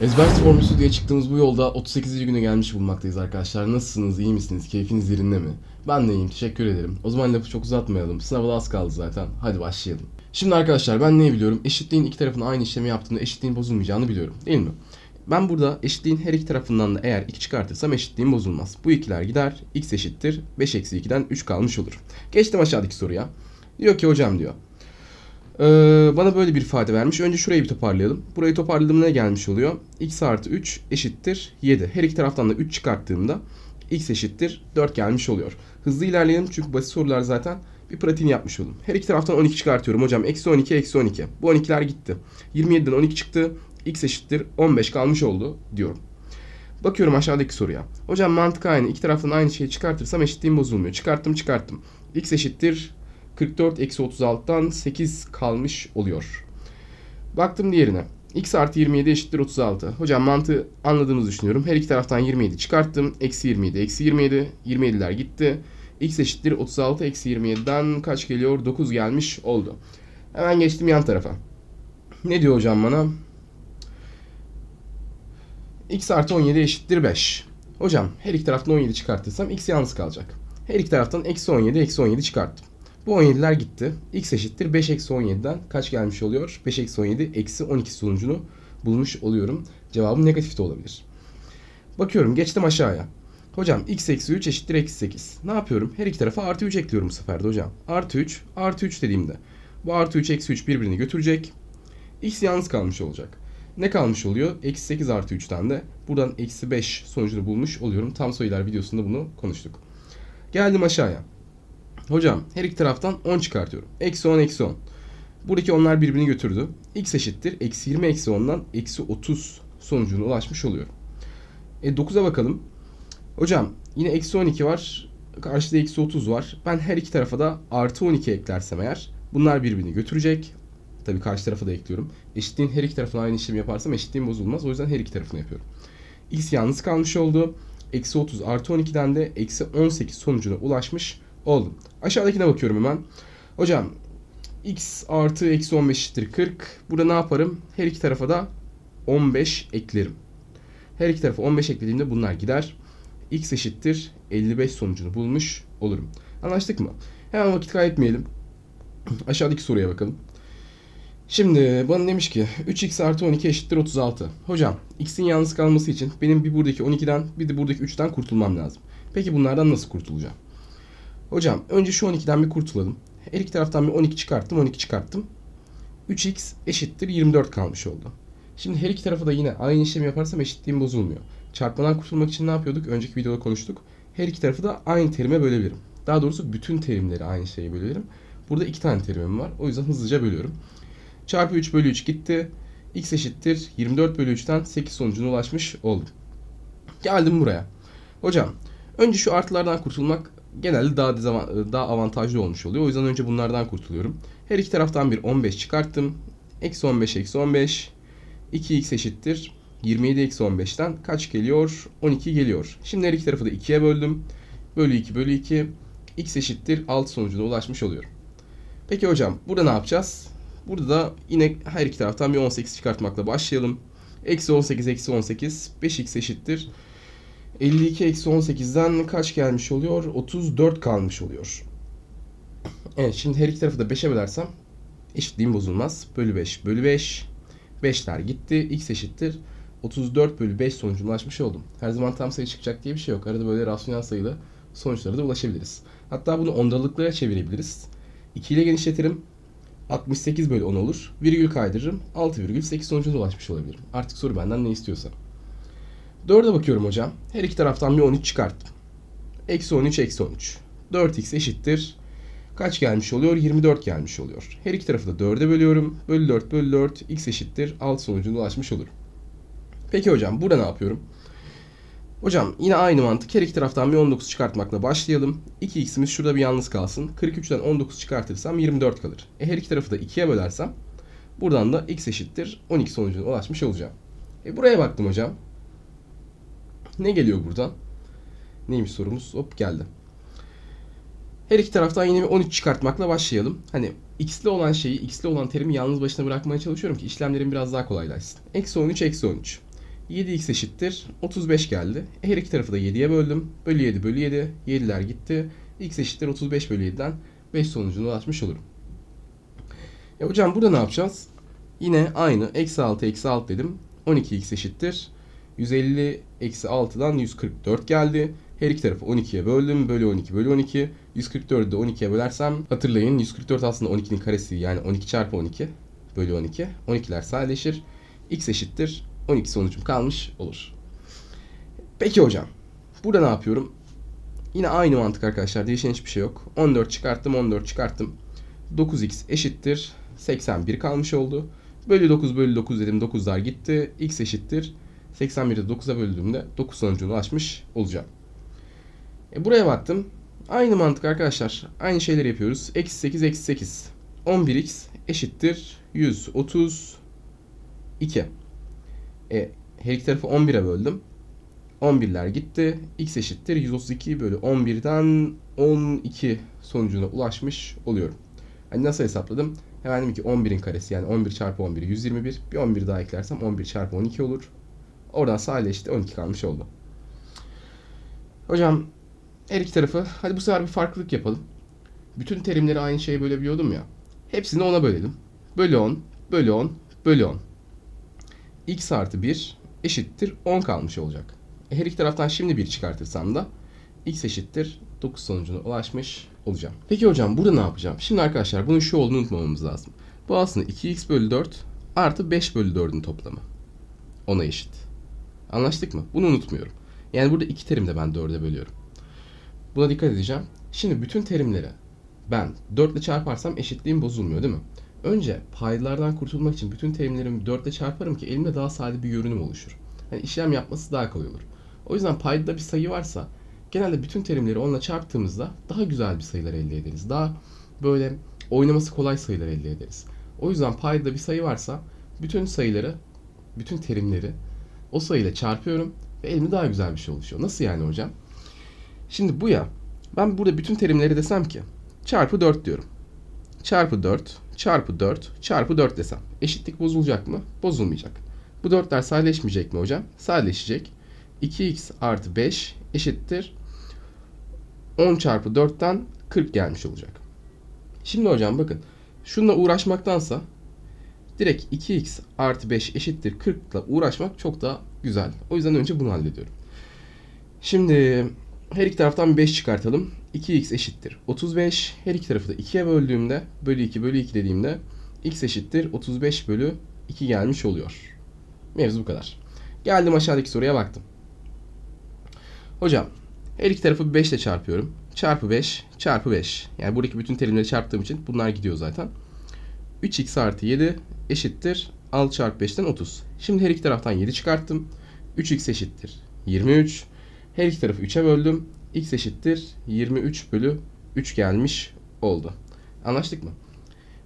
Ezber formüsü diye çıktığımız bu yolda 38. güne gelmiş bulunmaktayız arkadaşlar. Nasılsınız, iyi misiniz, keyfiniz yerinde mi? Ben de iyiyim, teşekkür ederim. O zaman lafı çok uzatmayalım. Sınava da az kaldı zaten. Hadi başlayalım. Şimdi arkadaşlar ben neyi biliyorum? Eşitliğin iki tarafına aynı işlemi yaptığımda eşitliğin bozulmayacağını biliyorum. Değil mi? Ben burada eşitliğin her iki tarafından da eğer 2 çıkartırsam eşitliğin bozulmaz. Bu ikiler gider. x eşittir. 5 eksi 2'den 3 kalmış olur. Geçtim aşağıdaki soruya. Diyor ki hocam diyor. Ee, bana böyle bir ifade vermiş. Önce şurayı bir toparlayalım. Burayı toparladığımda ne gelmiş oluyor? x artı 3 eşittir 7. Her iki taraftan da 3 çıkarttığımda x eşittir 4 gelmiş oluyor. Hızlı ilerleyelim çünkü basit sorular zaten bir pratiğini yapmış oldum. Her iki taraftan 12 çıkartıyorum hocam. Eksi 12, eksi 12. Bu 12'ler gitti. 27'den 12 çıktı. x eşittir 15 kalmış oldu diyorum. Bakıyorum aşağıdaki soruya. Hocam mantık aynı. İki taraftan aynı şeyi çıkartırsam eşitliğim bozulmuyor. Çıkarttım çıkarttım. x eşittir 44 eksi 36'dan 8 kalmış oluyor. Baktım diğerine. x artı 27 eşittir 36. Hocam mantığı anladığınızı düşünüyorum. Her iki taraftan 27 çıkarttım. Eksi 27 eksi 27. 27'ler gitti. x eşittir 36 eksi 27'den kaç geliyor? 9 gelmiş oldu. Hemen geçtim yan tarafa. Ne diyor hocam bana? x artı 17 eşittir 5. Hocam her iki taraftan 17 çıkartırsam x yalnız kalacak. Her iki taraftan eksi 17 eksi 17 çıkarttım. Bu 17'ler gitti. x eşittir 5 eksi 17'den kaç gelmiş oluyor? 5 eksi 17 eksi 12 sonucunu bulmuş oluyorum. Cevabım negatif de olabilir. Bakıyorum geçtim aşağıya. Hocam x eksi 3 eşittir eksi 8. Ne yapıyorum? Her iki tarafa artı 3 ekliyorum bu sefer de hocam. Artı 3 artı 3 dediğimde bu artı 3 eksi 3 birbirini götürecek. x yalnız kalmış olacak. Ne kalmış oluyor? Eksi 8 artı 3'ten de buradan eksi 5 sonucunu bulmuş oluyorum. Tam sayılar videosunda bunu konuştuk. Geldim aşağıya. Hocam her iki taraftan 10 çıkartıyorum. Eksi 10 eksi 10. Buradaki onlar birbirini götürdü. x eşittir. Eksi 20 eksi 10'dan eksi 30 sonucuna ulaşmış oluyorum. E 9'a bakalım. Hocam yine eksi 12 var. Karşıda eksi 30 var. Ben her iki tarafa da artı 12 eklersem eğer bunlar birbirini götürecek. Tabii karşı tarafa da ekliyorum. Eşitliğin her iki tarafına aynı işlemi yaparsam eşitliğim bozulmaz. O yüzden her iki tarafını yapıyorum. x yalnız kalmış oldu. Eksi 30 artı 12'den de eksi 18 sonucuna ulaşmış oldum. Aşağıdakine bakıyorum hemen. Hocam x artı eksi 15 eşittir 40. Burada ne yaparım? Her iki tarafa da 15 eklerim. Her iki tarafa 15 eklediğimde bunlar gider. x eşittir 55 sonucunu bulmuş olurum. Anlaştık mı? Hemen vakit kaybetmeyelim. Aşağıdaki soruya bakalım. Şimdi bana demiş ki 3x artı 12 eşittir 36. Hocam x'in yalnız kalması için benim bir buradaki 12'den bir de buradaki 3'ten kurtulmam lazım. Peki bunlardan nasıl kurtulacağım? Hocam önce şu 12'den bir kurtulalım. Her iki taraftan bir 12 çıkarttım 12 çıkarttım. 3x eşittir 24 kalmış oldu. Şimdi her iki tarafa da yine aynı işlemi yaparsam eşitliğim bozulmuyor. Çarpmadan kurtulmak için ne yapıyorduk? Önceki videoda konuştuk. Her iki tarafı da aynı terime bölebilirim. Daha doğrusu bütün terimleri aynı şeye bölebilirim. Burada iki tane terimim var. O yüzden hızlıca bölüyorum. Çarpı 3 bölü 3 gitti. x eşittir 24 bölü 3'ten 8 sonucuna ulaşmış oldum. Geldim buraya. Hocam önce şu artılardan kurtulmak genelde daha daha avantajlı olmuş oluyor. O yüzden önce bunlardan kurtuluyorum. Her iki taraftan bir 15 çıkarttım. Eksi 15 eksi 15. 2x eşittir. 27 eksi 15'ten kaç geliyor? 12 geliyor. Şimdi her iki tarafı da 2'ye böldüm. Bölü 2 bölü 2. x eşittir 6 sonucuna ulaşmış oluyorum. Peki hocam burada ne yapacağız? Burada da yine her iki taraftan bir 18 çıkartmakla başlayalım. Eksi 18 eksi 18 5x eşittir. 52 eksi 18'den kaç gelmiş oluyor? 34 kalmış oluyor. Evet şimdi her iki tarafı da 5'e bölersem eşitliğim bozulmaz. Bölü 5 bölü 5. 5'ler gitti. x eşittir. 34 bölü 5 sonucuna ulaşmış oldum. Her zaman tam sayı çıkacak diye bir şey yok. Arada böyle rasyonel sayılı sonuçlara da ulaşabiliriz. Hatta bunu ondalıklara çevirebiliriz. 2 ile genişletirim. 68 bölü 10 olur. Virgül kaydırırım. 6,8 sonucuna ulaşmış olabilirim. Artık soru benden ne istiyorsa. 4'e bakıyorum hocam. Her iki taraftan bir 13 çıkarttım. Eksi 13, eksi 13. 4x eşittir. Kaç gelmiş oluyor? 24 gelmiş oluyor. Her iki tarafı da 4'e bölüyorum. Bölü 4 bölü 4 x eşittir. 6 sonucuna ulaşmış olurum. Peki hocam burada ne yapıyorum? Hocam yine aynı mantık. Her iki taraftan bir 19 çıkartmakla başlayalım. 2x'imiz şurada bir yalnız kalsın. 43'ten 19 çıkartırsam 24 kalır. E her iki tarafı da 2'ye bölersem buradan da x eşittir 12 sonucuna ulaşmış olacağım. E buraya baktım hocam. Ne geliyor buradan? Neymiş sorumuz? Hop geldi. Her iki taraftan yine bir 13 çıkartmakla başlayalım. Hani x'li olan şeyi, x'li olan terimi yalnız başına bırakmaya çalışıyorum ki işlemlerim biraz daha kolaylaşsın. Eksi 13, eksi 13. 7x eşittir 35 geldi. E, Her iki tarafı da 7'ye böldüm. Bölü 7 bölü 7. 7'ler gitti. x eşittir 35 bölü 7'den 5 sonucuna ulaşmış olurum. E hocam burada ne yapacağız? Yine aynı. Eksi 6 eksi 6 dedim. 12x eşittir. 150 eksi 6'dan 144 geldi. Her iki tarafı 12'ye böldüm. Bölü 12 bölü 12. 144'ü de 12'ye bölersem hatırlayın 144 aslında 12'nin karesi yani 12 çarpı 12 bölü 12. 12'ler sadeleşir. x eşittir 12 sonucum kalmış olur. Peki hocam. Burada ne yapıyorum? Yine aynı mantık arkadaşlar. Değişen hiçbir şey yok. 14 çıkarttım 14 çıkarttım. 9x eşittir 81 kalmış oldu. Bölü 9 bölü 9 dedim 9'lar gitti. x eşittir 81'i de 9'a böldüğümde 9 sonucuna ulaşmış olacağım. E buraya baktım. Aynı mantık arkadaşlar. Aynı şeyleri yapıyoruz. Eksi 8 eksi 8. 11x eşittir 132. E, her iki tarafı 11'e böldüm. 11'ler gitti. x eşittir 132 bölü 11'den 12 sonucuna ulaşmış oluyorum. Hani nasıl hesapladım? Hemen dedim ki 11'in karesi yani 11 çarpı 11 121. Bir 11 daha eklersem 11 çarpı 12 olur. Oradan sadeleşti 12 kalmış oldu. Hocam her iki tarafı hadi bu sefer bir farklılık yapalım. Bütün terimleri aynı şeye bölebiliyordum ya. Hepsini 10'a bölelim. Bölü 10, bölü 10, bölü 10. x artı 1 eşittir 10 kalmış olacak. E, Her iki taraftan şimdi 1 çıkartırsam da x eşittir 9 sonucuna ulaşmış olacağım. Peki hocam burada ne yapacağım? Şimdi arkadaşlar bunun şu olduğunu unutmamamız lazım. Bu aslında 2x bölü 4 artı 5 bölü 4'ün toplamı. Ona eşit. Anlaştık mı? Bunu unutmuyorum. Yani burada iki terim de ben 4'e bölüyorum. Buna dikkat edeceğim. Şimdi bütün terimleri ben 4 ile çarparsam eşitliğim bozulmuyor değil mi? Önce paydalardan kurtulmak için bütün terimlerimi 4 ile çarparım ki elimde daha sade bir görünüm oluşur. Yani işlem yapması daha kolay olur. O yüzden paydada bir sayı varsa genelde bütün terimleri onunla çarptığımızda daha güzel bir sayılar elde ederiz. Daha böyle oynaması kolay sayılar elde ederiz. O yüzden paydada bir sayı varsa bütün sayıları, bütün terimleri o sayıyla çarpıyorum ve elimde daha güzel bir şey oluşuyor. Nasıl yani hocam? Şimdi bu ya. Ben burada bütün terimleri desem ki çarpı 4 diyorum. Çarpı 4, çarpı 4, çarpı 4 desem. Eşitlik bozulacak mı? Bozulmayacak. Bu 4'ler sadeleşmeyecek mi hocam? Sadeleşecek. 2x artı 5 eşittir 10 çarpı 4'ten 40 gelmiş olacak. Şimdi hocam bakın. Şununla uğraşmaktansa direkt 2x artı 5 eşittir 40 ile uğraşmak çok daha güzel. O yüzden önce bunu hallediyorum. Şimdi her iki taraftan bir 5 çıkartalım. 2x eşittir 35. Her iki tarafı da 2'ye böldüğümde bölü 2 bölü 2 dediğimde x eşittir 35 bölü 2 gelmiş oluyor. Mevzu bu kadar. Geldim aşağıdaki soruya baktım. Hocam her iki tarafı 5 ile çarpıyorum. Çarpı 5 çarpı 5. Yani buradaki bütün terimleri çarptığım için bunlar gidiyor zaten. 3x artı 7 eşittir 6 çarpı 5'ten 30. Şimdi her iki taraftan 7 çıkarttım. 3x eşittir 23. Her iki tarafı 3'e böldüm. x eşittir 23 bölü 3 gelmiş oldu. Anlaştık mı?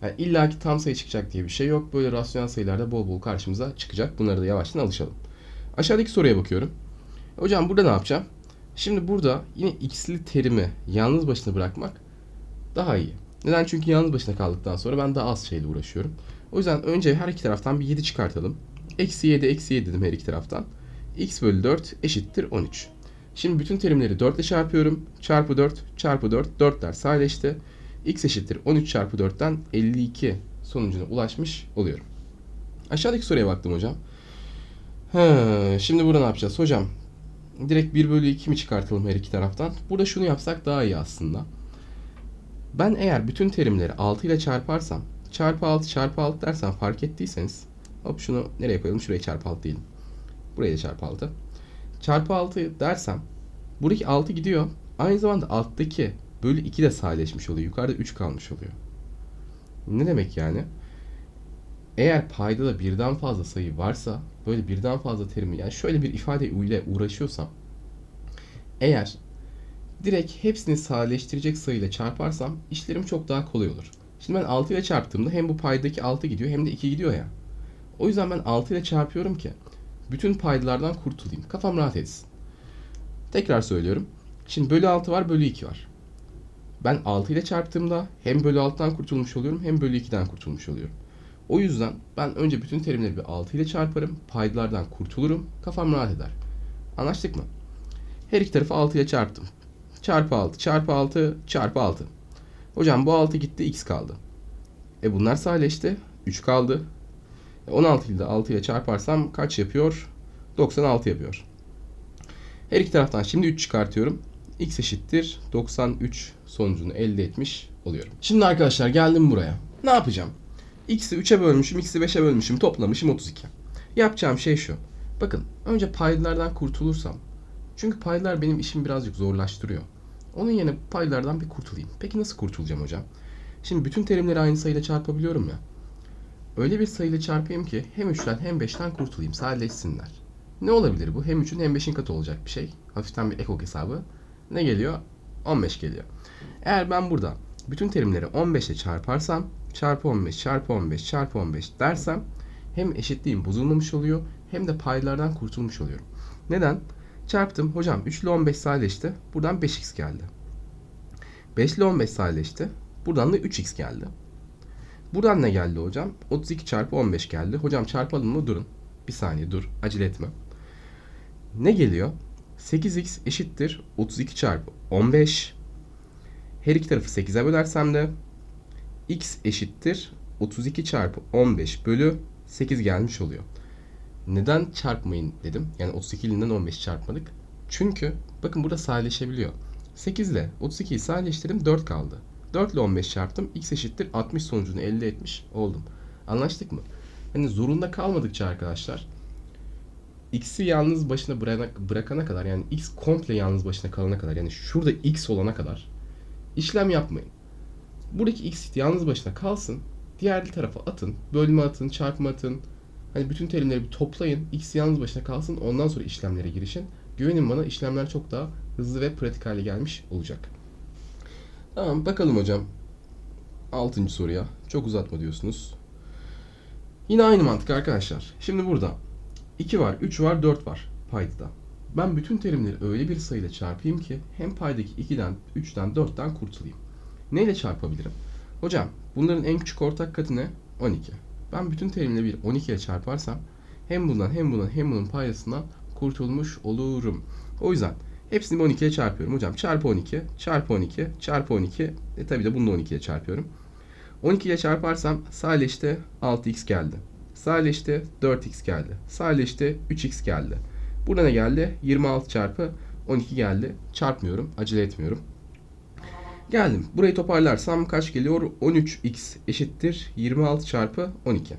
Yani illa ki tam sayı çıkacak diye bir şey yok. Böyle rasyonel sayılarda bol bol karşımıza çıkacak. Bunları da yavaştan alışalım. Aşağıdaki soruya bakıyorum. Hocam burada ne yapacağım? Şimdi burada yine x'li terimi yalnız başına bırakmak daha iyi. Neden? Çünkü yalnız başına kaldıktan sonra ben daha az şeyle uğraşıyorum. O yüzden önce her iki taraftan bir 7 çıkartalım. Eksi 7, eksi 7 dedim her iki taraftan. x bölü 4 eşittir 13. Şimdi bütün terimleri 4 ile çarpıyorum. Çarpı 4, çarpı 4, 4'ler sadeleşti. x eşittir 13 çarpı 4'ten 52 sonucuna ulaşmış oluyorum. Aşağıdaki soruya baktım hocam. He, şimdi burada ne yapacağız? Hocam direkt 1 bölü 2 mi çıkartalım her iki taraftan? Burada şunu yapsak daha iyi aslında. Ben eğer bütün terimleri 6 ile çarparsam çarpı 6 çarpı 6 dersen fark ettiyseniz hop şunu nereye koyalım? Şuraya çarpı 6 diyelim. Buraya da çarpı 6. Çarpı 6 dersem buradaki 6 gidiyor. Aynı zamanda alttaki bölü 2 de sadeleşmiş oluyor. Yukarıda 3 kalmış oluyor. Ne demek yani? Eğer paydada birden fazla sayı varsa böyle birden fazla terimi yani şöyle bir ifade ile uğraşıyorsam eğer direkt hepsini sadeleştirecek sayıyla çarparsam işlerim çok daha kolay olur. Şimdi ben 6 ile çarptığımda hem bu paydaki 6 gidiyor hem de 2 gidiyor ya. O yüzden ben 6 ile çarpıyorum ki bütün paydalardan kurtulayım. Kafam rahat etsin. Tekrar söylüyorum. Şimdi bölü 6 var, bölü 2 var. Ben 6 ile çarptığımda hem bölü 6'dan kurtulmuş oluyorum hem bölü 2'den kurtulmuş oluyorum. O yüzden ben önce bütün terimleri bir 6 ile çarparım. Paydalardan kurtulurum. Kafam rahat eder. Anlaştık mı? Her iki tarafı 6 ile çarptım. Çarpı 6, çarpı 6, çarpı 6. Hocam bu 6 gitti, x kaldı. E bunlar sadeleşti. 3 kaldı. E 16 ile de 6 ile çarparsam kaç yapıyor? 96 yapıyor. Her iki taraftan şimdi 3 çıkartıyorum. x eşittir 93 sonucunu elde etmiş oluyorum. Şimdi arkadaşlar geldim buraya. Ne yapacağım? x'i 3'e bölmüşüm, x'i 5'e bölmüşüm, toplamışım 32. Yapacağım şey şu. Bakın önce paydalardan kurtulursam. Çünkü paydalar benim işimi birazcık zorlaştırıyor. Onun yerine paydalardan bir kurtulayım. Peki nasıl kurtulacağım hocam? Şimdi bütün terimleri aynı sayıyla çarpabiliyorum ya. Öyle bir sayıyla çarpayım ki hem 3'ten hem 5'ten kurtulayım. Sadeleşsinler. Ne olabilir bu? Hem 3'ün hem 5'in katı olacak bir şey. Hafiften bir ekok hesabı. Ne geliyor? 15 geliyor. Eğer ben burada bütün terimleri 15 ile çarparsam çarpı 15 çarpı 15 çarpı 15 dersem hem eşitliğim bozulmamış oluyor hem de paylardan kurtulmuş oluyorum. Neden? Çarptım. Hocam 3 ile 15 sadeleşti. Buradan 5x geldi. 5 ile 15 sadeleşti. Buradan da 3x geldi. Buradan ne geldi hocam? 32 çarpı 15 geldi. Hocam çarpalım mı? Durun. Bir saniye dur. Acele etme. Ne geliyor? 8x eşittir 32 çarpı 15. Her iki tarafı 8'e bölersem de x eşittir 32 çarpı 15 bölü 8 gelmiş oluyor. Neden çarpmayın dedim. Yani 32 ilinden 15 çarpmadık. Çünkü bakın burada sadeleşebiliyor. 8 ile 32'yi sadeleştirdim 4 kaldı. 4 ile 15 çarptım. X eşittir 60 sonucunu elde etmiş oldum. Anlaştık mı? Hani zorunda kalmadıkça arkadaşlar x'i yalnız başına bırakana kadar yani x komple yalnız başına kalana kadar yani şurada x olana kadar işlem yapmayın. Buradaki x yalnız başına kalsın. Diğer tarafa atın. Bölme atın, çarpma atın. Hani bütün terimleri bir toplayın. X yalnız başına kalsın. Ondan sonra işlemlere girişin. Güvenin bana işlemler çok daha hızlı ve pratik hale gelmiş olacak. Tamam bakalım hocam. Altıncı soruya. Çok uzatma diyorsunuz. Yine aynı mantık arkadaşlar. Şimdi burada 2 var, 3 var, 4 var paydada. Ben bütün terimleri öyle bir sayıyla çarpayım ki hem paydaki 2'den, 3'ten, 4'ten kurtulayım. Neyle çarpabilirim? Hocam bunların en küçük ortak katı ne? 12. Ben bütün terimleri bir 12 ile çarparsam hem bundan hem bundan hem bunun paydasından kurtulmuş olurum. O yüzden hepsini 12 ile çarpıyorum. Hocam çarpı 12, çarpı 12, çarpı 12. E tabi de bunu da 12 ile çarpıyorum. 12 ile çarparsam sadeleşte 6x geldi. Sadeleşte 4x geldi. Sadeleşte 3x geldi. Burada ne geldi? 26 çarpı 12 geldi. Çarpmıyorum. Acele etmiyorum. Geldim. Burayı toparlarsam kaç geliyor? 13x eşittir 26 çarpı 12.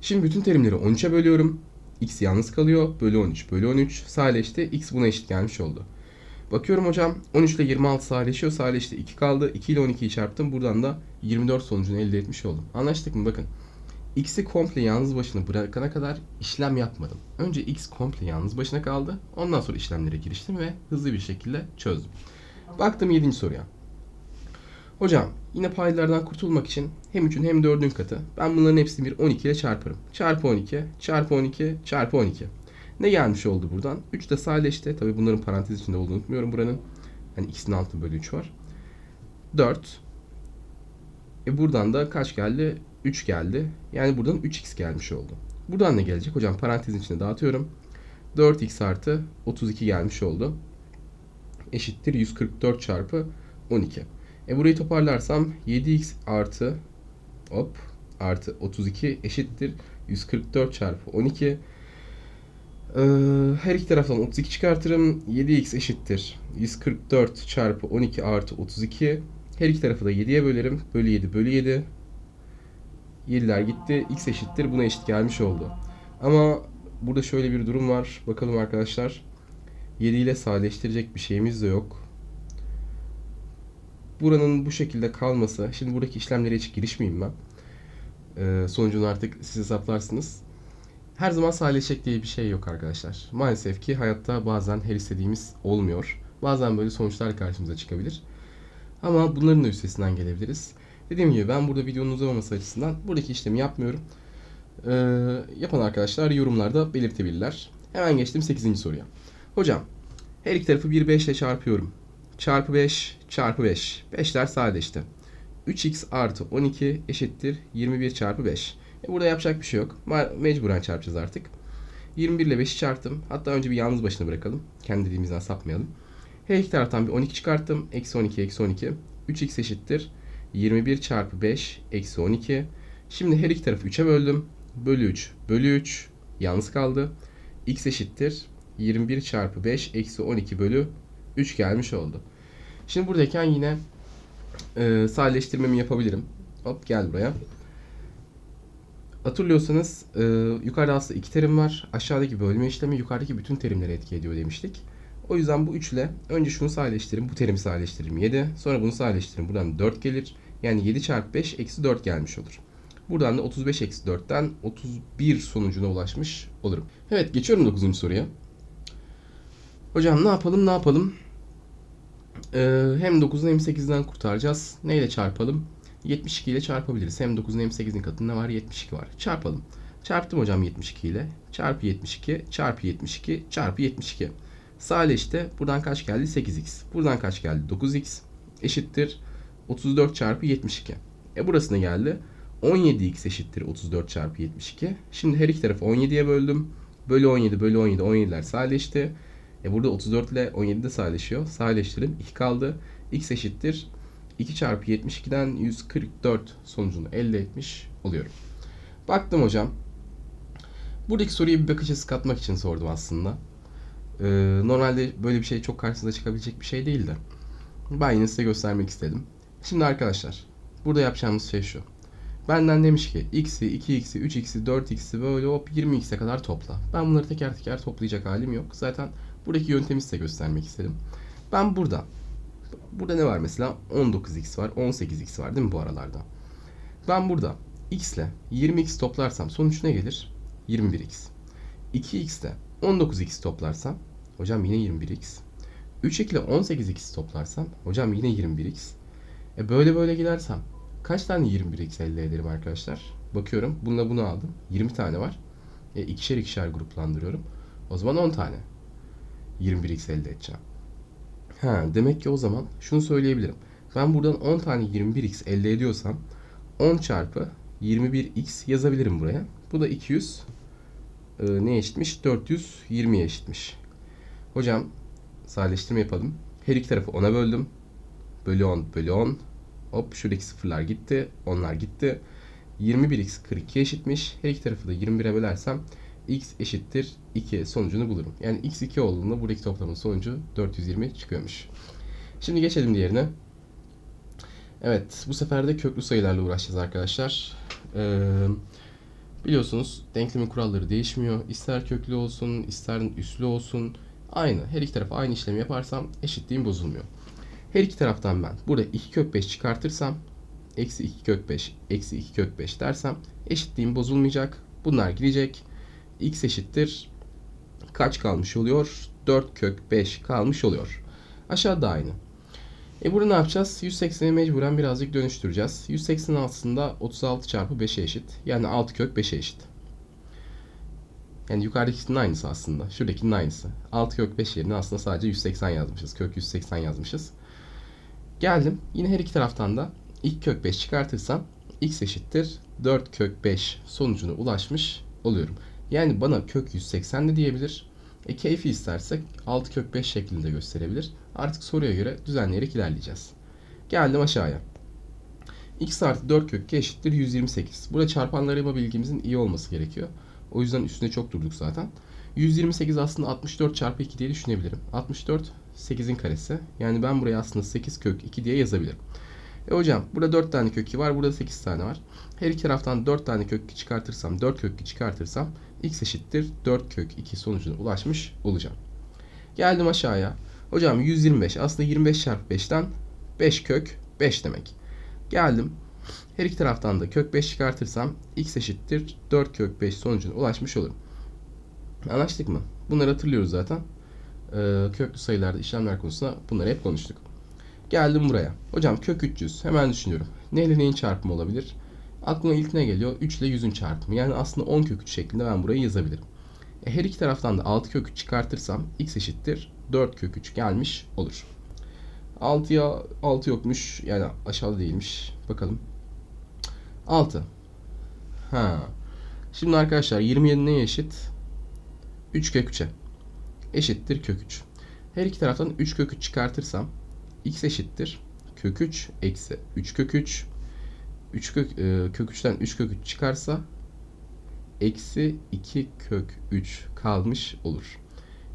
Şimdi bütün terimleri 13'e bölüyorum. x yalnız kalıyor. Bölü 13. Bölü 13. Sadeleşti. x buna eşit gelmiş oldu. Bakıyorum hocam 13 ile 26 sadeleşiyor. Sadeleşti 2 kaldı. 2 ile 12'yi çarptım. Buradan da 24 sonucunu elde etmiş oldum. Anlaştık mı? Bakın. X'i komple yalnız başına bırakana kadar işlem yapmadım. Önce X komple yalnız başına kaldı. Ondan sonra işlemlere giriştim ve hızlı bir şekilde çözdüm. Baktım 7. soruya. Hocam yine paydalardan kurtulmak için hem 3'ün hem 4'ün katı. Ben bunların hepsini bir 12 ile çarparım. Çarpı 12, çarpı 12, çarpı 12. Ne gelmiş oldu buradan? 3 de sadeleşti. Tabi bunların parantez içinde olduğunu unutmuyorum buranın. Hani x'in altı bölü 3 var. 4. E buradan da kaç geldi? 3 geldi. Yani buradan 3x gelmiş oldu. Buradan ne gelecek? Hocam parantezin içine dağıtıyorum. 4x artı 32 gelmiş oldu. Eşittir 144 çarpı 12. E burayı toparlarsam 7x artı hop artı 32 eşittir 144 çarpı 12. Ee, her iki taraftan 32 çıkartırım. 7x eşittir 144 çarpı 12 artı 32. Her iki tarafı da 7'ye bölerim. Bölü 7 bölü 7. 7'ler gitti. X eşittir buna eşit gelmiş oldu. Ama burada şöyle bir durum var. Bakalım arkadaşlar. 7 ile sadeleştirecek bir şeyimiz de yok. Buranın bu şekilde kalması. Şimdi buradaki işlemlere hiç girişmeyeyim ben. Ee, sonucunu artık siz hesaplarsınız. Her zaman sadeleşecek diye bir şey yok arkadaşlar. Maalesef ki hayatta bazen her istediğimiz olmuyor. Bazen böyle sonuçlar karşımıza çıkabilir. Ama bunların da üstesinden gelebiliriz. Dediğim gibi ben burada videonun uzamaması açısından buradaki işlemi yapmıyorum. Ee, yapan arkadaşlar yorumlarda belirtebilirler. Hemen geçtim 8. soruya. Hocam her iki tarafı bir 5 ile çarpıyorum. Çarpı 5 çarpı 5. 5'ler sadeleşti. 3x artı 12 eşittir 21 çarpı 5. E burada yapacak bir şey yok. Mecburen çarpacağız artık. 21 ile 5'i çarptım. Hatta önce bir yalnız başına bırakalım. Kendi dediğimizden sapmayalım. Her iki taraftan bir 12 çıkarttım. Eksi 12, eksi 12. 3x eşittir. 21 çarpı 5, eksi 12. Şimdi her iki tarafı 3'e böldüm. Bölü 3, bölü 3. Yalnız kaldı. x eşittir. 21 çarpı 5, eksi 12 bölü 3 gelmiş oldu. Şimdi buradayken yine e, sadeleştirmemi yapabilirim. Hop gel buraya. Hatırlıyorsanız e, yukarıda aslında iki terim var. Aşağıdaki bölme işlemi yukarıdaki bütün terimleri etki ediyor demiştik. O yüzden bu 3 ile önce şunu sadeleştiririm. Bu terimi sadeleştiririm 7. Sonra bunu sadeleştiririm. Buradan 4 gelir. Yani 7 çarpı 5 eksi 4 gelmiş olur. Buradan da 35 eksi 4'ten 31 sonucuna ulaşmış olurum. Evet geçiyorum 9. soruya. Hocam ne yapalım ne yapalım? Ee, hem 9'un hem 8'den kurtaracağız. Neyle çarpalım? 72 ile çarpabiliriz. Hem 9'un hem 8'in katında var 72 var. Çarpalım. Çarptım hocam 72 ile. Çarpı 72, çarpı 72, çarpı 72. Sadeleşti. Buradan kaç geldi? 8x. Buradan kaç geldi? 9x eşittir 34 çarpı 72. E burası ne geldi? 17x eşittir 34 çarpı 72. Şimdi her iki tarafı 17'ye böldüm. Bölü 17 bölü 17 17'ler sadeleşti. E burada 34 ile 17 de sadeleşiyor. Sadeleştirin 2 kaldı. x eşittir 2 çarpı 72'den 144 sonucunu elde etmiş oluyorum. Baktım hocam. Buradaki soruya bir bakış açısı katmak için sordum aslında. Ee, normalde böyle bir şey çok karşınıza çıkabilecek bir şey değildi. Ben yine size göstermek istedim. Şimdi arkadaşlar burada yapacağımız şey şu. Benden demiş ki x'i, 2x'i, 3x'i, 4x'i böyle hop 20x'e kadar topla. Ben bunları teker teker toplayacak halim yok. Zaten buradaki yöntemi size göstermek istedim. Ben burada burada ne var mesela? 19x var, 18x var değil mi bu aralarda? Ben burada x ile 20x toplarsam sonuç ne gelir? 21x. 2x ile 19x toplarsam hocam yine 21x. 3 ile 18x toplarsam hocam yine 21x. E böyle böyle gidersem kaç tane 21x elde ederim arkadaşlar? Bakıyorum bununla bunu aldım. 20 tane var. E, ikişer ikişer gruplandırıyorum. O zaman 10 tane 21x elde edeceğim. Ha, demek ki o zaman şunu söyleyebilirim. Ben buradan 10 tane 21x elde ediyorsam 10 çarpı 21x yazabilirim buraya. Bu da 200 e, ne eşitmiş? 420'ye eşitmiş. Hocam sadeleştirme yapalım. Her iki tarafı 10'a böldüm. Bölü 10 bölü 10. Hop şuradaki sıfırlar gitti. Onlar gitti. 21x 42 eşitmiş. Her iki tarafı da 21'e bölersem x eşittir 2 sonucunu bulurum. Yani x 2 olduğunda buradaki toplamın sonucu 420 çıkıyormuş. Şimdi geçelim diğerine. Evet bu sefer de köklü sayılarla uğraşacağız arkadaşlar. Ee, biliyorsunuz denklemin kuralları değişmiyor. İster köklü olsun ister üslü olsun. Aynı. Her iki tarafa aynı işlemi yaparsam eşitliğim bozulmuyor. Her iki taraftan ben burada 2 kök 5 çıkartırsam eksi 2 kök 5 eksi 2 kök 5 dersem eşitliğim bozulmayacak. Bunlar gidecek. x eşittir kaç kalmış oluyor? 4 kök 5 kalmış oluyor. Aşağıda aynı. E burada ne yapacağız? 180'i mecburen birazcık dönüştüreceğiz. 180 aslında 36 çarpı 5'e eşit. Yani 6 kök 5'e eşit. Yani yukarıdakinin aynısı aslında. Şuradakinin aynısı. 6 kök 5 yerine aslında sadece 180 yazmışız. Kök 180 yazmışız. Geldim. Yine her iki taraftan da 2 kök 5 çıkartırsam x eşittir 4 kök 5 sonucuna ulaşmış oluyorum. Yani bana kök 180 de diyebilir. E keyfi istersek 6 kök 5 şeklinde gösterebilir. Artık soruya göre düzenleyerek ilerleyeceğiz. Geldim aşağıya. x artı 4 kök 2 eşittir 128. Burada çarpanlarıyma bilgimizin iyi olması gerekiyor. O yüzden üstüne çok durduk zaten. 128 aslında 64 çarpı 2 diye düşünebilirim. 64 8'in karesi. Yani ben buraya aslında 8 kök 2 diye yazabilirim. E hocam burada 4 tane kök 2 var. Burada 8 tane var. Her iki taraftan 4 tane kök 2 çıkartırsam 4 kök 2 çıkartırsam x eşittir 4 kök 2 sonucuna ulaşmış olacağım. Geldim aşağıya. Hocam 125 aslında 25 çarpı 5'ten 5 kök 5 demek. Geldim. Her iki taraftan da kök 5 çıkartırsam x eşittir 4 kök 5 sonucuna ulaşmış olurum. Anlaştık mı? Bunları hatırlıyoruz zaten. Ee, köklü sayılarda işlemler konusunda bunları hep konuştuk. Geldim buraya. Hocam kök 300. Hemen düşünüyorum. Ne ile neyin çarpımı olabilir? Aklıma ilk ne geliyor? 3 ile 100'ün çarpımı. Yani aslında 10 kök 3 şeklinde ben burayı yazabilirim. E, her iki taraftan da 6 kök 3 çıkartırsam x eşittir 4 kök 3 gelmiş olur. 6'ya 6 yokmuş. Yani aşağıda değilmiş. Bakalım. 6. Ha. Şimdi arkadaşlar 27 neye eşit? 3 kök 3'e. Eşittir kök 3. Her iki taraftan 3 kök 3 çıkartırsam x eşittir kök 3 eksi 3 kök 3 3 kök, e, kök 3'ten 3 kök 3 çıkarsa eksi 2 kök 3 kalmış olur.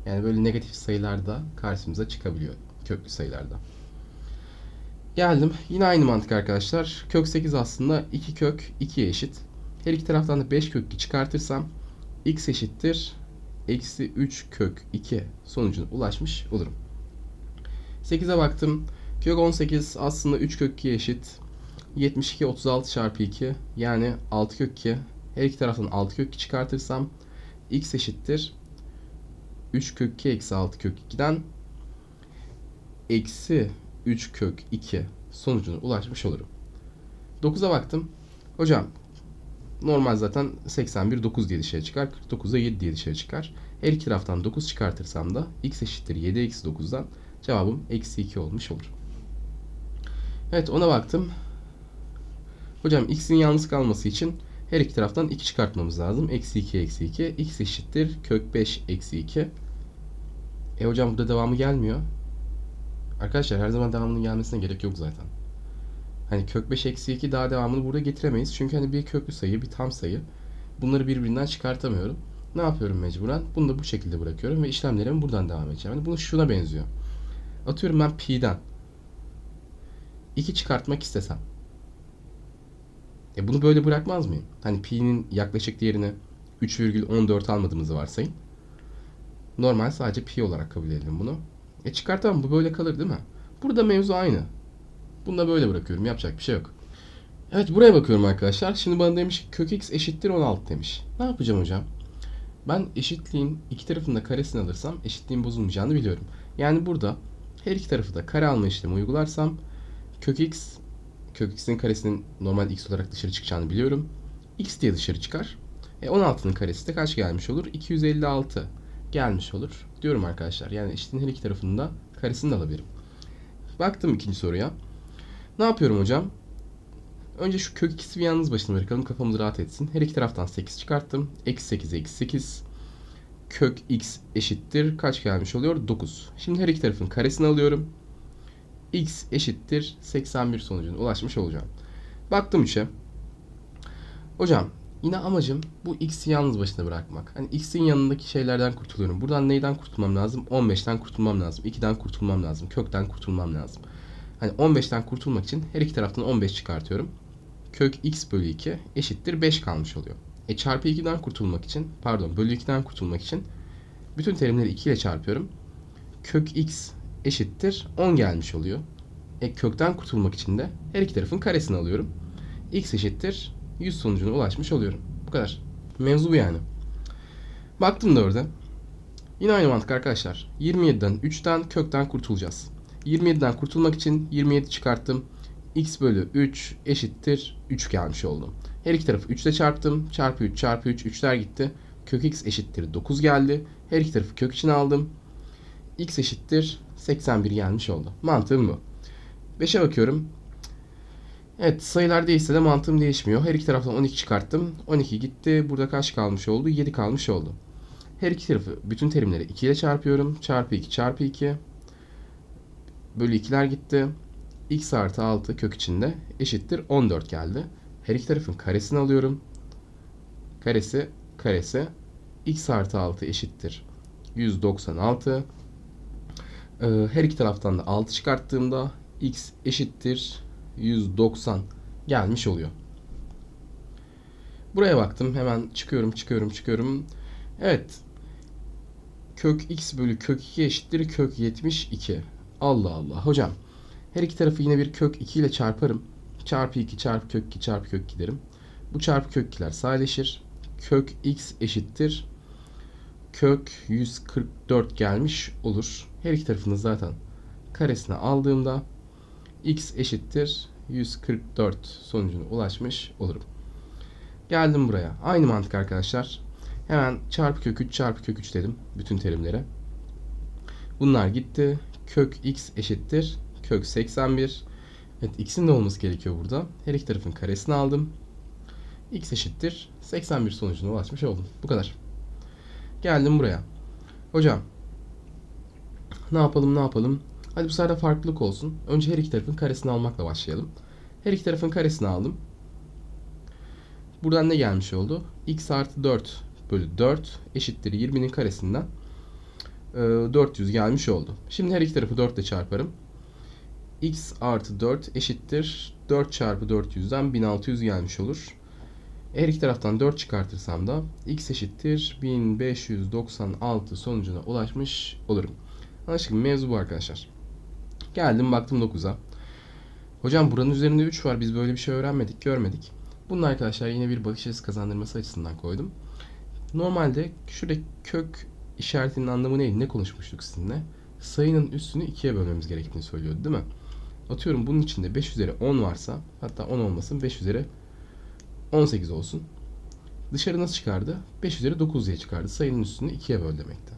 Yani böyle negatif sayılarda karşımıza çıkabiliyor. Köklü sayılarda. Geldim. Yine aynı mantık arkadaşlar. Kök 8 aslında 2 kök 2'ye eşit. Her iki taraftan da 5 kök 2 çıkartırsam x eşittir eksi 3 kök 2 sonucuna ulaşmış olurum. 8'e baktım. Kök 18 aslında 3 kök 2'ye eşit. 72 36 çarpı 2 yani 6 kök 2. Her iki taraftan 6 kök 2 çıkartırsam x eşittir 3 kök 2 eksi 6 kök 2'den eksi 3 kök 2 sonucuna ulaşmış olurum. 9'a baktım. Hocam normal zaten 81 9 diye dışarı çıkar. 49'a 7 diye dışarı çıkar. Her iki taraftan 9 çıkartırsam da x eşittir 7 eksi 9'dan cevabım eksi 2 olmuş olur. Evet ona baktım. Hocam x'in yalnız kalması için her iki taraftan 2 çıkartmamız lazım. Eksi 2 eksi 2. x eşittir kök 5 eksi 2. E hocam burada devamı gelmiyor. Arkadaşlar her zaman devamının gelmesine gerek yok zaten. Hani kök 5 eksi 2 daha devamını burada getiremeyiz. Çünkü hani bir köklü sayı, bir tam sayı. Bunları birbirinden çıkartamıyorum. Ne yapıyorum mecburen? Bunu da bu şekilde bırakıyorum ve işlemlerimi buradan devam edeceğim. Yani bunu şuna benziyor. Atıyorum ben pi'den 2 çıkartmak istesem. E bunu böyle bırakmaz mıyım? Hani pi'nin yaklaşık değerini 3,14 almadığımızı varsayın. Normal sadece pi olarak kabul edelim bunu. E çıkartamam bu böyle kalır değil mi? Burada mevzu aynı. Bunu da böyle bırakıyorum. Yapacak bir şey yok. Evet buraya bakıyorum arkadaşlar. Şimdi bana demiş kök x eşittir 16 demiş. Ne yapacağım hocam? Ben eşitliğin iki tarafında karesini alırsam eşitliğin bozulmayacağını biliyorum. Yani burada her iki tarafı da kare alma işlemi uygularsam kök x kök x'in karesinin normal x olarak dışarı çıkacağını biliyorum. x diye dışarı çıkar. E 16'nın karesi de kaç gelmiş olur? 256 gelmiş olur. Diyorum arkadaşlar. Yani eşitliğin her iki tarafında karesini de alabilirim. Baktım ikinci soruya. Ne yapıyorum hocam? Önce şu kök ikisi bir yalnız başına bırakalım kafamız rahat etsin. Her iki taraftan 8 çıkarttım. Eksi 8 eksi 8. Kök x eşittir. Kaç gelmiş oluyor? 9. Şimdi her iki tarafın karesini alıyorum. x eşittir 81 sonucuna ulaşmış olacağım. Baktım 3'e. Hocam yine amacım bu x'i yalnız başına bırakmak. Hani x'in yanındaki şeylerden kurtuluyorum. Buradan neyden kurtulmam lazım? 15'ten kurtulmam lazım. 2'den kurtulmam lazım. Kökten kurtulmam lazım. Hani 15'ten kurtulmak için her iki taraftan 15 çıkartıyorum. Kök x bölü 2 eşittir 5 kalmış oluyor. E çarpı 2'den kurtulmak için, pardon bölü 2'den kurtulmak için bütün terimleri 2 ile çarpıyorum. Kök x eşittir 10 gelmiş oluyor. E kökten kurtulmak için de her iki tarafın karesini alıyorum. x eşittir 100 sonucuna ulaşmış oluyorum. Bu kadar. Mevzu bu yani. Baktım da orada. Yine aynı mantık arkadaşlar. 27'den 3'ten kökten kurtulacağız. 27'den kurtulmak için 27 çıkarttım. x bölü 3 eşittir 3 gelmiş oldum. Her iki tarafı 3 ile çarptım. Çarpı 3 çarpı 3 3'ler gitti. Kök x eşittir 9 geldi. Her iki tarafı kök içine aldım. x eşittir 81 gelmiş oldu. Mantığım bu. 5'e bakıyorum. Evet sayılar değişse de mantığım değişmiyor. Her iki taraftan 12 çıkarttım. 12 gitti. Burada kaç kalmış oldu? 7 kalmış oldu. Her iki tarafı bütün terimleri 2 ile çarpıyorum. Çarpı 2 çarpı 2 bölü 2'ler gitti. x artı 6 kök içinde eşittir 14 geldi. Her iki tarafın karesini alıyorum. Karesi karesi x artı 6 eşittir 196. Ee, her iki taraftan da 6 çıkarttığımda x eşittir 190 gelmiş oluyor. Buraya baktım. Hemen çıkıyorum, çıkıyorum, çıkıyorum. Evet. Kök x bölü kök 2 eşittir kök 72. Allah Allah. Hocam her iki tarafı yine bir kök 2 ile çarparım. Çarpı 2 çarpı kök 2 çarpı kök 2 derim. Bu çarpı kök 2'ler sadeleşir. Kök x eşittir. Kök 144 gelmiş olur. Her iki tarafını zaten karesine aldığımda x eşittir 144 sonucuna ulaşmış olurum. Geldim buraya. Aynı mantık arkadaşlar. Hemen çarpı kök 3 çarpı kök 3 dedim bütün terimlere. Bunlar gitti. Kök x eşittir kök 81. Evet x'in de olması gerekiyor burada. Her iki tarafın karesini aldım. x eşittir 81 sonucuna ulaşmış oldum. Bu kadar. Geldim buraya. Hocam ne yapalım ne yapalım? Hadi bu sefer farklılık olsun. Önce her iki tarafın karesini almakla başlayalım. Her iki tarafın karesini aldım. Buradan ne gelmiş oldu? x artı 4 bölü 4 eşittir 20'nin karesinden 400 gelmiş oldu. Şimdi her iki tarafı 4 ile çarparım. x artı 4 eşittir 4 çarpı 400'den 1600 gelmiş olur. Her iki taraftan 4 çıkartırsam da x eşittir 1596 sonucuna ulaşmış olurum. Anlaştık mı? Mevzu bu arkadaşlar. Geldim baktım 9'a. Hocam buranın üzerinde 3 var. Biz böyle bir şey öğrenmedik, görmedik. Bunun arkadaşlar yine bir bakış açısı kazandırması açısından koydum. Normalde şurada kök işaretinin anlamı neydi? Ne konuşmuştuk sizinle? Sayının üstünü ikiye bölmemiz gerektiğini söylüyordu değil mi? Atıyorum bunun içinde 5 üzeri 10 varsa hatta 10 olmasın 5 üzeri 18 olsun. Dışarı nasıl çıkardı? 5 üzeri 9 diye çıkardı. Sayının üstünü 2'ye böl demekti.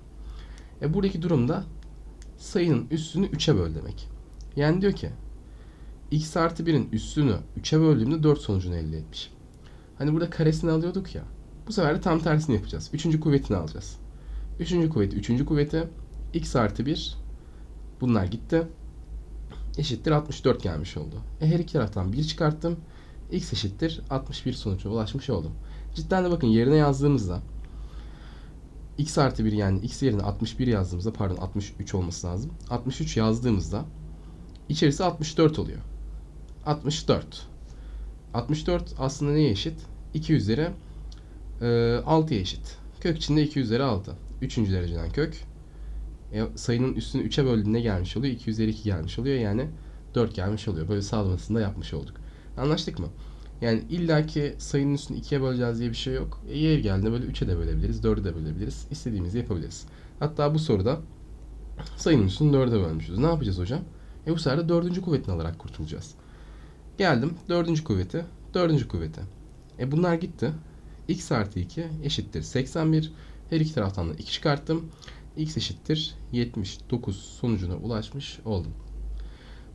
E buradaki durumda sayının üstünü 3'e böl demek. Yani diyor ki x artı 1'in üstünü 3'e böldüğümde 4 sonucunu elde etmiş. Hani burada karesini alıyorduk ya. Bu sefer de tam tersini yapacağız. Üçüncü kuvvetini alacağız. Üçüncü kuvveti, üçüncü kuvveti x artı 1 bunlar gitti. Eşittir 64 gelmiş oldu. E her iki taraftan 1 çıkarttım. x eşittir 61 sonucuna ulaşmış oldum. Cidden de bakın yerine yazdığımızda x artı 1 yani x yerine 61 yazdığımızda pardon 63 olması lazım. 63 yazdığımızda içerisi 64 oluyor. 64. 64 aslında neye eşit? 2 üzeri e, 6'ya eşit. Kök içinde 2 üzeri 6. Üçüncü dereceden kök. E, sayının üstünü 3'e böldüğünde gelmiş oluyor. 2 üzeri 2 gelmiş oluyor. Yani 4 gelmiş oluyor. Böyle sağlamasını da yapmış olduk. Anlaştık mı? Yani illaki sayının üstünü 2'ye böleceğiz diye bir şey yok. E, yer geldiğinde böyle 3'e de bölebiliriz, 4'e de bölebiliriz. İstediğimizi yapabiliriz. Hatta bu soruda sayının üstünü 4'e bölmüşüz. Ne yapacağız hocam? E bu sefer de dördüncü kuvvetini alarak kurtulacağız. Geldim dördüncü kuvveti, dördüncü kuvveti. E bunlar gitti. x artı 2 eşittir 81. Her iki taraftan da 2 çıkarttım. x eşittir 79 sonucuna ulaşmış oldum.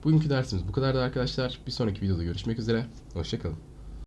Bugünkü dersimiz bu kadardı arkadaşlar. Bir sonraki videoda görüşmek üzere. Hoşçakalın.